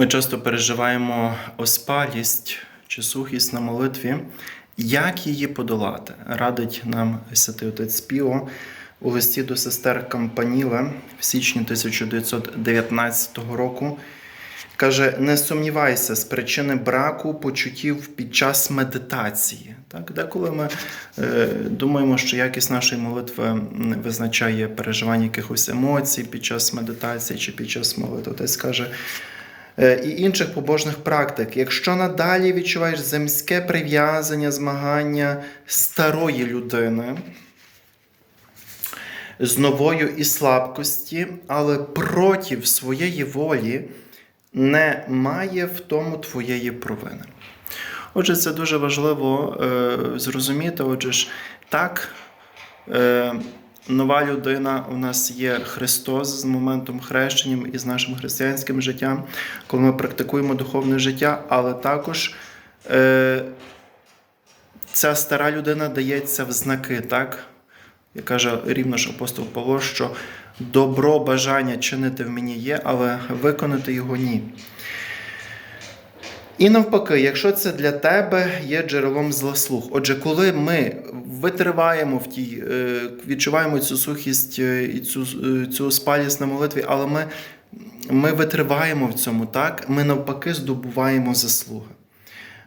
Ми часто переживаємо оспалість чи сухість на молитві. Як її подолати? Радить нам святий отець Піо у листі до сестер Кампаніла в січні 1919 року. Каже: не сумнівайся з причини браку почуттів під час медитації. Так, деколи ми е, думаємо, що якість нашої молитви визначає переживання якихось емоцій під час медитації чи під час молитви. Отець каже, і інших побожних практик. Якщо надалі відчуваєш земське прив'язання, змагання старої людини з новою і слабкості, але проти своєї волі не має в тому твоєї провини. Отже, це дуже важливо е, зрозуміти. Отже ж, так, е, нова людина у нас є Христос з моментом хрещення і з нашим християнським життям, коли ми практикуємо духовне життя, але також е, ця стара людина дається в знаки, так? Як каже рівно ж апостол Павло, що добро бажання чинити в мені є, але виконати його ні. І навпаки, якщо це для тебе є джерелом злослуг. Отже, коли ми витриваємо в тій, е, відчуваємо цю сухість е, і цю, е, цю спалість на молитві, але ми, ми витриваємо в цьому, так, ми навпаки здобуваємо заслуги.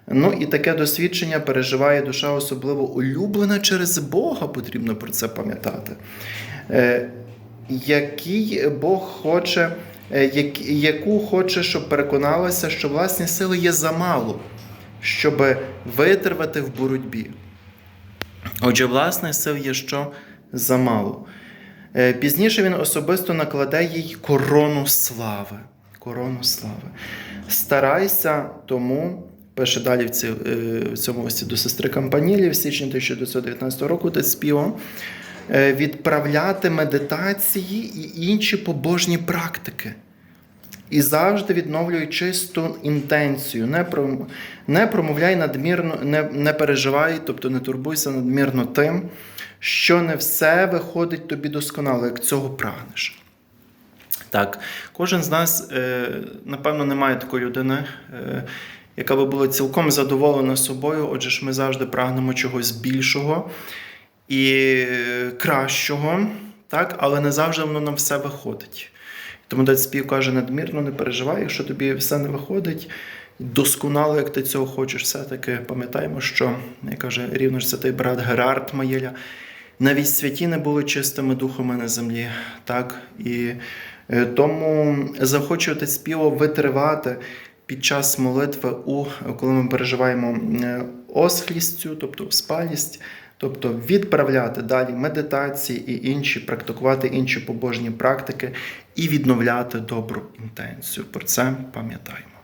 Ну і таке досвідчення переживає душа особливо улюблена через Бога, потрібно про це пам'ятати. Який Бог хоче, яку хоче, щоб переконалася, що власні сили є замало, щоб витривати в боротьбі. Отже, власних сил є що замало. Е, Пізніше він особисто накладе їй корону слави. Корону слави. Старайся тому, пише далі в, е, цьому листі до сестри Кампанілі в січні 1919 року де співо, е, відправляти медитації і інші побожні практики. І завжди відновлюй чисту інтенцію. Не, пром- не промовляй надмірно, не, не переживай, тобто не турбуйся надмірно тим, що не все виходить тобі досконало, як цього прагнеш. Так, кожен з нас, е, напевно, немає такої людини, е, яка би була цілком задоволена собою. Отже ж, ми завжди прагнемо чогось більшого і е, кращого, так? але не завжди воно нам все виходить. Тому дать спів каже, надмірно не переживай, якщо тобі все не виходить. Досконало, як ти цього хочеш, все-таки пам'ятаємо, що, як каже рівно ж святий брат Герард Маєля, навіть святі не були чистими духами на землі. Так? І е, тому захочувати співо витривати під час молитви, у, коли ми переживаємо е, осхлість цю, тобто спалість, тобто відправляти далі медитації і інші, практикувати інші побожні практики і відновляти добру інтенцію. Про це пам'ятаємо.